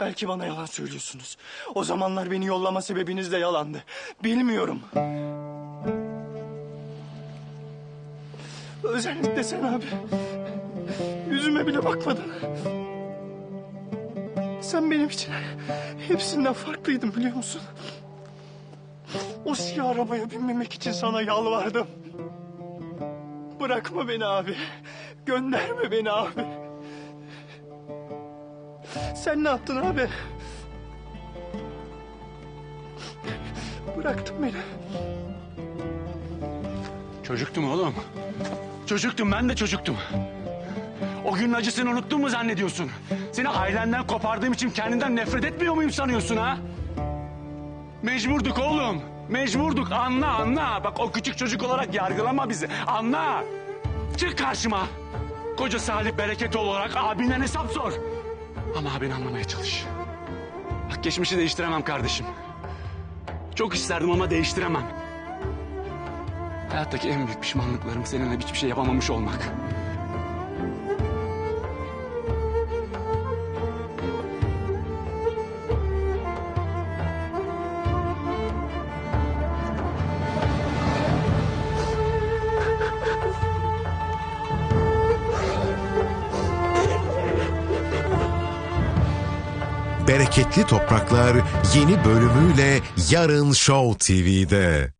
Belki bana yalan söylüyorsunuz. O zamanlar beni yollama sebebiniz de yalandı. Bilmiyorum. Özellikle sen abi. Yüzüme bile bakmadın. Sen benim için hepsinden farklıydın biliyor musun? O siyah arabaya binmemek için sana yalvardım. Bırakma beni abi. Gönderme beni abi. Sen ne yaptın abi? Bıraktın beni. Çocuktum oğlum. Çocuktum ben de çocuktum. O günün acısını unuttun mu zannediyorsun? Seni ailenden kopardığım için kendinden nefret etmiyor muyum sanıyorsun ha? Mecburduk oğlum. Mecburduk anla anla. Bak o küçük çocuk olarak yargılama bizi. Anla. Çık karşıma. Koca Salih bereket olarak abinden hesap sor. Ama abini anlamaya çalış. Bak geçmişi değiştiremem kardeşim. Çok isterdim ama değiştiremem. Hayattaki en büyük pişmanlıklarım seninle hiçbir şey yapamamış olmak. Bereketli Topraklar yeni bölümüyle yarın Show TV'de.